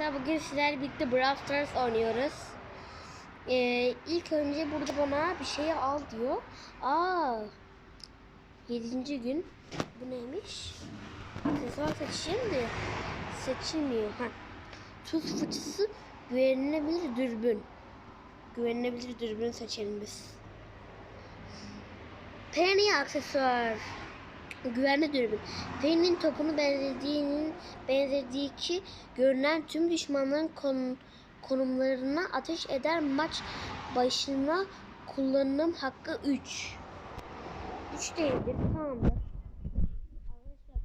Arkadaşlar bugün sizlerle birlikte Brawl Stars oynuyoruz. Ee, ilk önce burada bana bir şey al diyor. Aa, 7. gün. Bu neymiş? Aksesuar seçeyim de seçilmiyor. Ha. Tuz fıçısı güvenilebilir dürbün. Güvenilebilir dürbün seçelim biz. Penny aksesuar. Güvenli dürbün. Penny'nin topunu benzediğinin benzediği ki görünen tüm düşmanların kon, konumlarına ateş eder maç başına kullanım hakkı 3. 3 değildir tamamdır. Arkadaşlar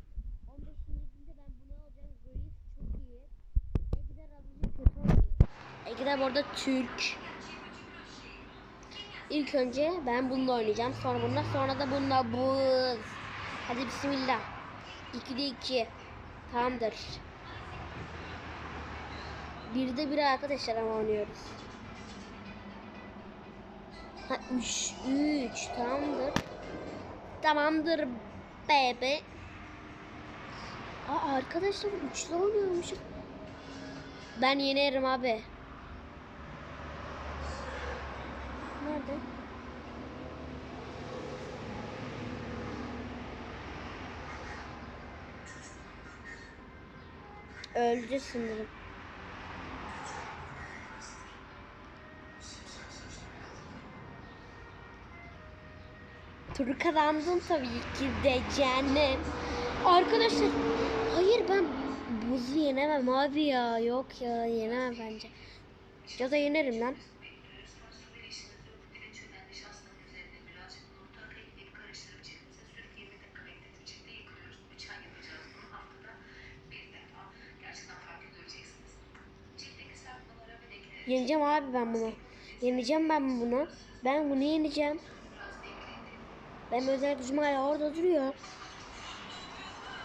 15. günde ben bunu alacağım. Zarif çok iyi. Egider azıcık kötü oluyor. Egider bu arada Türk. İlk önce ben bununla oynayacağım. Sonra bununla sonra da bununla buz. Hadi bismillah. 2'de 2. Tamamdır. Birde bir arkadaşlar ama oynuyoruz. Ha 3 3 tamamdır. Tamamdır bebe. Aa arkadaşlar üçlü oynuyormuşum. Ben yenerim abi. Nerede? Öldü sanırım. Turu kazandım tabii ki de canım. Arkadaşlar hayır ben buzu yenemem abi ya. Yok ya yenemem bence. Ya da yenerim lan. Yeneceğim abi ben bunu. Yeneceğim ben bunu. Ben bunu yeneceğim. Ben özel gücüm hala orada duruyor.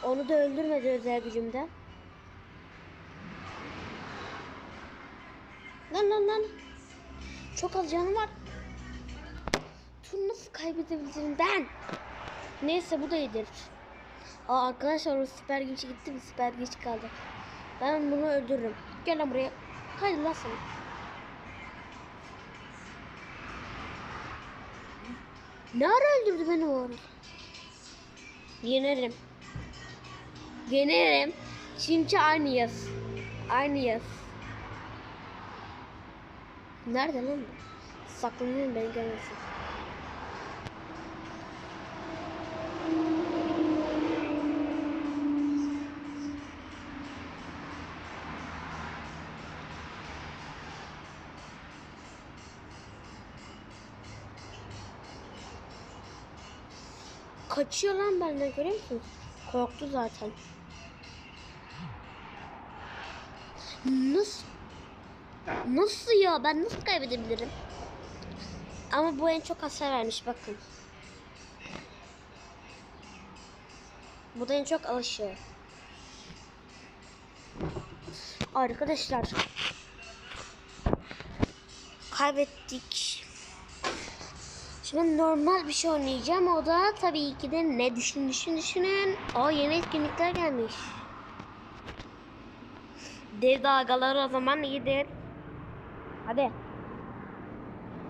Onu da öldürmedi özel gücümde. Lan lan lan. Çok az canım var. Tur nasıl kaybedebilirim ben? Neyse bu da iyidir. Aa arkadaşlar o süper güç gitti mi? Süper güç kaldı. Ben bunu öldürürüm. Gel buraya. Haydi lan sana. Ne ara öldürdü beni o ara? Yenerim. Yenerim. Çünkü aynıyız. Aynıyız. Nerede lan bu? Saklanıyorum beni görmesin. Kaçıyor lan benden görüyor musunuz? Korktu zaten. Nasıl? Nasıl ya? Ben nasıl kaybedebilirim? Ama bu en çok hasar vermiş bakın. Bu da en çok alışıyor. Arkadaşlar. Kaybettik. Şimdi normal bir şey oynayacağım. O da tabii ki de ne düşün düşün düşünün. O yeni etkinlikler gelmiş. Dev dalgaları o zaman iyidir. Hadi.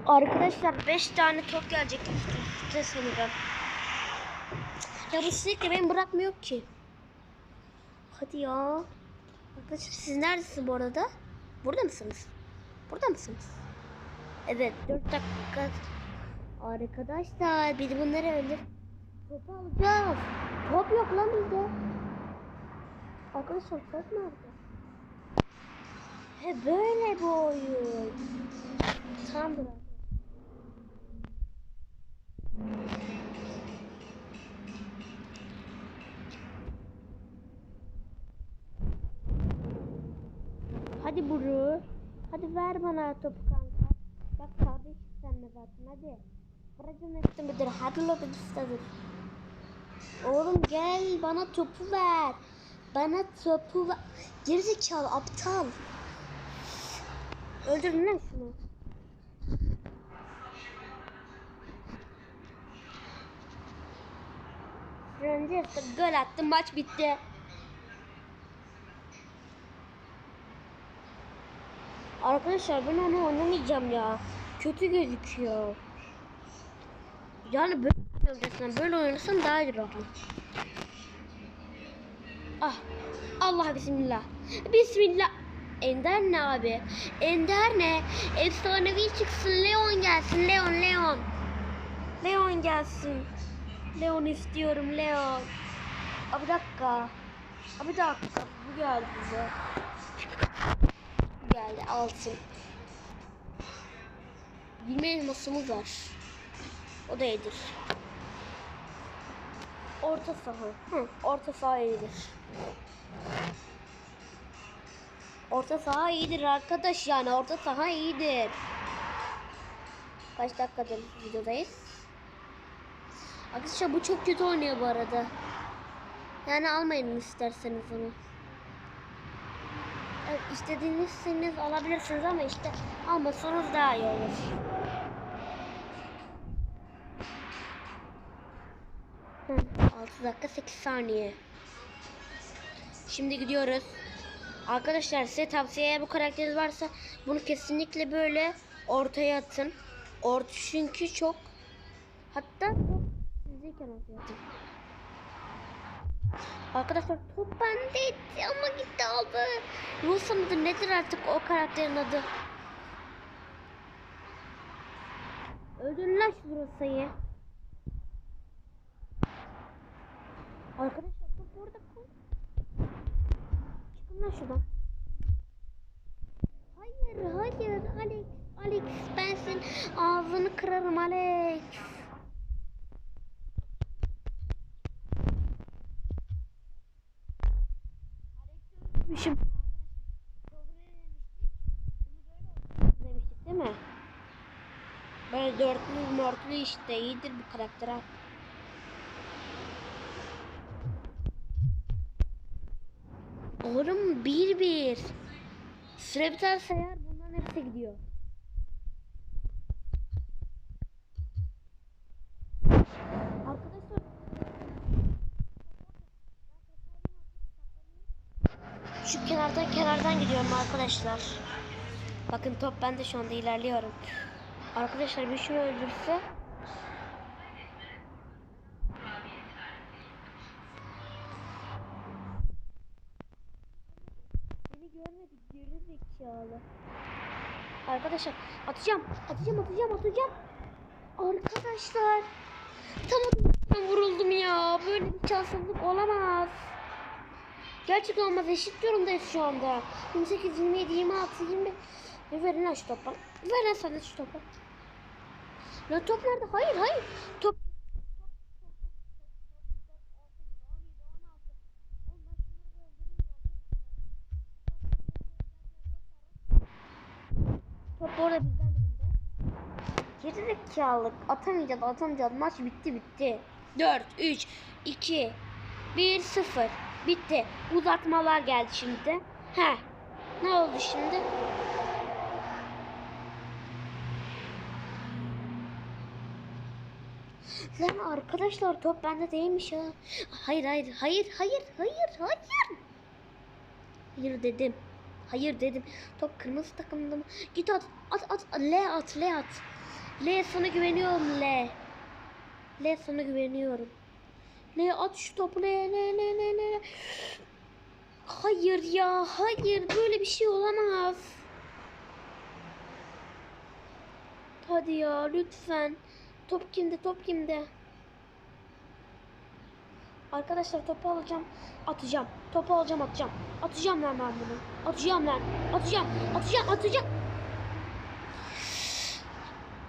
Arkadaşlar 5 tane top gelecek üst üste sanırım. Ya bu sürekli beni bırakmıyor ki. Hadi ya. Arkadaşlar siz neredesiniz bu arada? Burada mısınız? Burada mısınız? Evet 4 dakika Arkadaşlar biz bunları öldür. Topu alacağız. Top yok lan bizde. Arkadaşlar top nerede? He böyle bu oyun. Tamamdır. Hadi Buru. Hadi ver bana topu kanka. Bak kardeş sen de zaten hadi. Bırakın bir Hadi lo bir istedim. Oğlum gel bana topu ver. Bana topu ver. Gerizekalı aptal. Öldürün lan şunu. Önce gol attım maç bitti. Arkadaşlar ben onu oynamayacağım ya. Kötü gözüküyor. Yani böyle oynarsam, böyle oynarsam daha iyi olur. Ah. Allah bismillah. Bismillah. Ender ne abi? Ender ne? Efsanevi çıksın. Leon gelsin. Leon, Leon. Leon gelsin. Leon istiyorum. Leon. Abi bir dakika. Abi bir dakika. Bu geldi bize. Geldi. Altın. 20 elmasımız var. O da iyidir. Orta saha. Hı, orta saha iyidir. Orta saha iyidir arkadaş yani orta saha iyidir. Kaç dakikadır videodayız? Arkadaşlar bu çok kötü oynuyor bu arada. Yani almayın isterseniz onu. Evet, istediğinizseniz alabilirsiniz ama işte almasanız daha iyi olur. Hı, 6 dakika 8 saniye. Şimdi gidiyoruz. Arkadaşlar size tavsiye bu karakteriniz varsa bunu kesinlikle böyle ortaya atın. Orta çünkü çok hatta top sizdeyken ortaya. Arkadaşlar top bendeydi ama gitti aldı. Rusa mıdır nedir artık o karakterin adı? Öldürün lan şu Rusa'yı. Arkadaşlar top orada kaldı. Çıkın lan şuradan. Hayır hayır Alex Alex ben senin ağzını kırarım Alex. Mi? Böyle dörtlü mörtlü işte iyidir bu karakter Oğlum bir bir. Süre biterse eğer bunların hepsi gidiyor. Arkadaşlar şu kenardan kenardan gidiyorum arkadaşlar. Bakın top ben de şu anda ilerliyorum. Arkadaşlar bir şunu öldürse Beni görmedi geri zekalı. Arkadaşlar atacağım atacağım atacağım atacağım. Arkadaşlar tam atacağım vuruldum ya. Böyle bir şanssızlık olamaz. Gerçekten olmaz eşit durumdayız şu anda. 28, 27, 26, 20. E verin lan şu topu. Verin sana şu topu. Lan top nerede? Hayır hayır. Top orada bizden dibinde. Geri zekalık. Atamayacağız atamayacağız. Maç bitti bitti. 4, 3, 2, 1, 0. Bitti. Uzatmalar geldi şimdi. He. Ne oldu şimdi? Lan arkadaşlar top bende değilmiş ha. Hayır hayır hayır hayır hayır hayır. Hayır dedim. Hayır dedim. Top kırmızı takımda mı? Git at. At at. L at. L at. L sana güveniyorum L. L sana güveniyorum. L at şu topu L L L L L. Hayır ya. Hayır. Böyle bir şey olamaz. Hadi ya lütfen. Top kimde? Top kimde? Arkadaşlar topu alacağım. Atacağım. Topu alacağım atacağım. Atacağım lan ben bunu. Atacağım lan. Atacağım. Atacağım. Atacağım.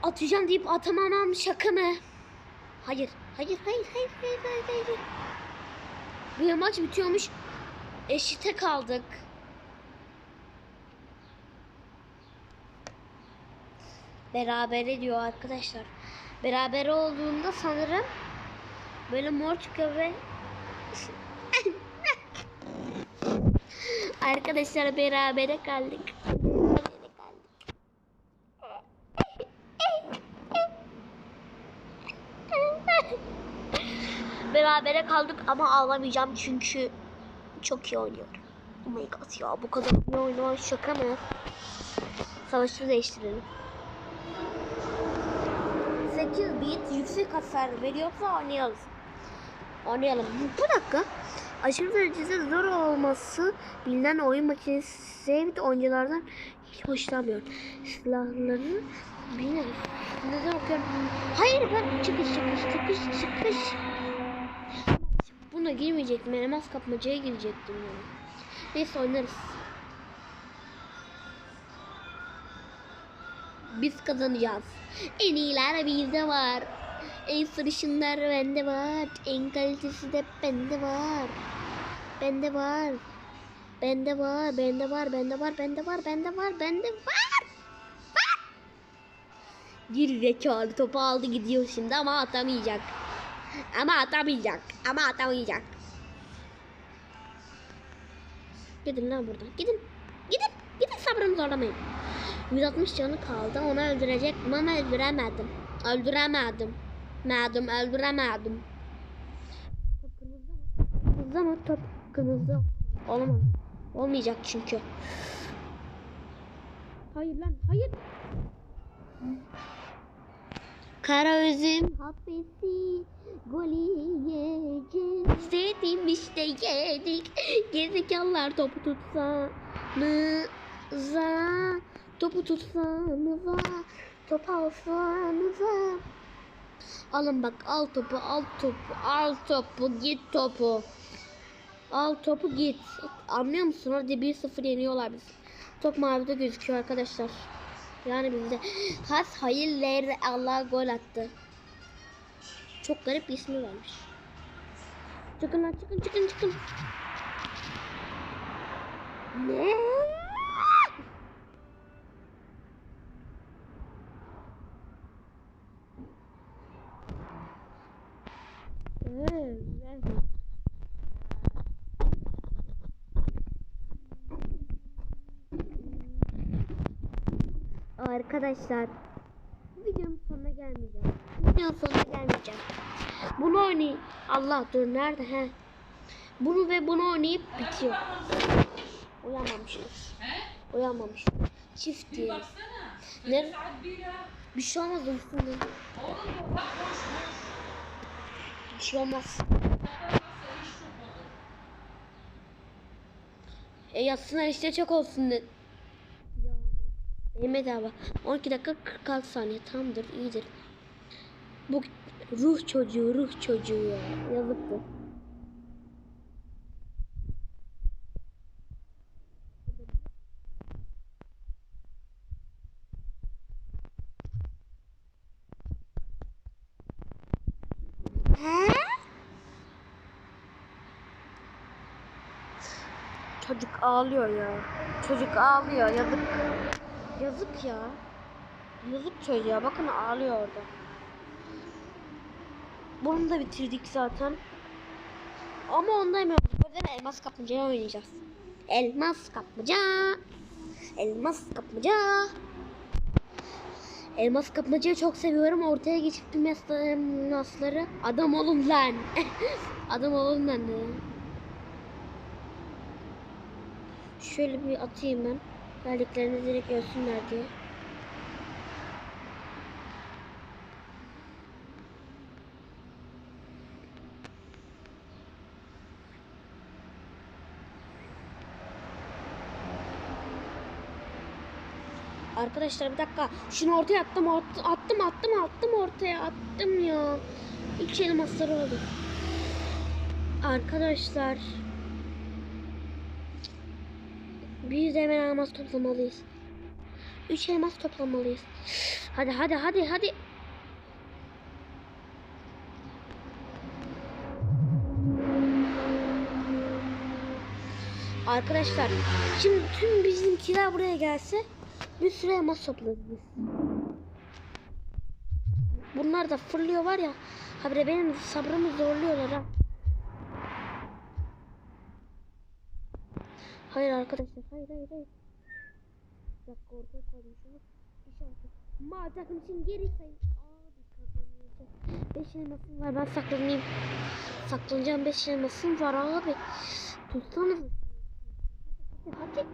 Atacağım deyip atamamam şaka mı? Hayır. Hayır. Hayır. Hayır. Hayır. Hayır. hayır. Bir maç bitiyormuş. Eşite kaldık. Berabere diyor arkadaşlar. Beraber olduğunda sanırım böyle mor çıkıyor ve arkadaşlar berabere kaldık. Berabere kaldık. Berabere kaldık ama ağlamayacağım çünkü çok iyi oynuyorum. Oh my god ya bu kadar iyi oynamak şaka mı? Savaşı değiştirelim. 8 bit yüksek hasar veriyorsa oynayalım. Oynayalım. Bu dakika aşırı derecede zor olması bilinen oyun makinesi sevdi oyunculardan hiç hoşlanmıyor. Silahları bilmiyorum. Neden okuyorum? Hayır ben çıkış çıkış çıkış çıkış. Buna girmeyecektim. Elmas kapmacaya girecektim yani. Neyse oynarız. Biz kazanacağız. En iyiler bizde var. En sarışınlar bende var. En kalitesi de bende var. Bende var. Bende var, bende var, bende var, bende var, bende var, bende var. Var. Bir zekalı topu aldı gidiyor şimdi ama atamayacak. Ama atamayacak. Ama atamayacak. Gidin lan buradan. Gidin. Gidin. Gidin sabrımı zorlamayın. 160 canı kaldı. Onu öldürecektim ama öldüremedim. Öldüremedim. Medim öldüremedim. Top kırmızı mı? Kırmızı mı? Top kırmızı. Olamaz. Olmayacak çünkü. Hayır lan hayır. Kara üzüm hapisi golü yiyeceğiz dedim işte yedik. Gerizekalılar topu tutsanıza topu tutsanıza top alsanıza. Alın bak al topu al topu al topu git topu. Al topu git. Anlıyor musun? Orada 1-0 yeniyorlar biz. Top mavide gözüküyor arkadaşlar. Yani bizde. Has hayırler Allah gol attı. Çok garip bir ismi varmış. Çıkın lan çıkın çıkın çıkın. Ne? Arkadaşlar videonun sonuna gelmeyeceğim. Videonun sonuna gelmeyeceğim. Bunu oynayayım. Allah dur nerede he? Bunu ve bunu oynayıp bitiyor. Uyanmamıştır. Uyanmamıştır. Çift diye. Ne? Bir şey olmaz uyusun. Bir şey olmaz. E yatsınlar işte çok olsun dedi. Mehmet abi 12 dakika 46 saniye tamdır iyidir. Bu ruh çocuğu ruh çocuğu ya yazık bu. Çocuk ağlıyor ya. Çocuk ağlıyor yazık. Yazık ya. Yazık çocuğa bakın ağlıyor orada. Bunu da bitirdik zaten. Ama onda yüzden elmas kapmacaya oynayacağız. Elmas kapmaca. Elmas kapmaca. Elmas kapmacayı çok seviyorum. Ortaya geçip tüm yasları. Adam olun lan. Adam olun lan. Şöyle bir atayım ben. Geldiklerinde direkt ölsünler diye. Arkadaşlar bir dakika. Şunu ortaya attım, attım, attım, attım, ortaya attım ya. İlk elmasları oldu. Arkadaşlar. Biz de hemen elmas toplamalıyız. Üç elmas toplamalıyız. Hadi hadi hadi hadi. Arkadaşlar şimdi tüm bizimkiler buraya gelse bir sürü elmas toplarız biz. Bunlar da fırlıyor var ya. Habire benim sabrımı zorluyorlar ha. Hayır arkadaşlar hayır hayır hayır. Bir dakika ortaya koydum şunu. İşaret. Ma takım için geri sayın. Abi kazanacağız. 5 elmasım var ben saklanayım. Saklanacağım 5 elmasım var abi. Tutsanız. Hadi hadi.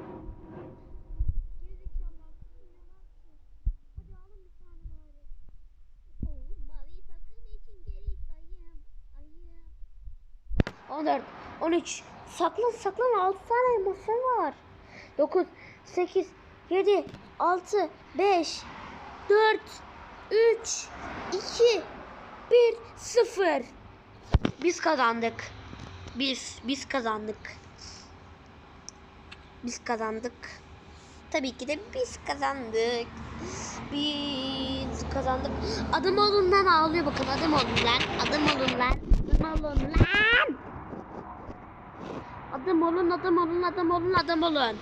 14, 13. Saklan saklan 6 tane masa var. 9, 8, 7, 6, 5, 4, 3, 2, 1, 0. Biz kazandık. Biz, biz kazandık. Biz kazandık. Tabii ki de biz kazandık. Biz kazandık. Adım olun ağlıyor bakın. Adım olun lan. Adım olun lan. Adım olun. Adım olun, adım olun, adım olun, adım olun.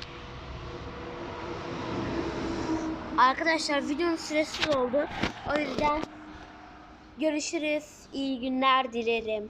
Arkadaşlar videonun süresi oldu. O yüzden görüşürüz. İyi günler dilerim.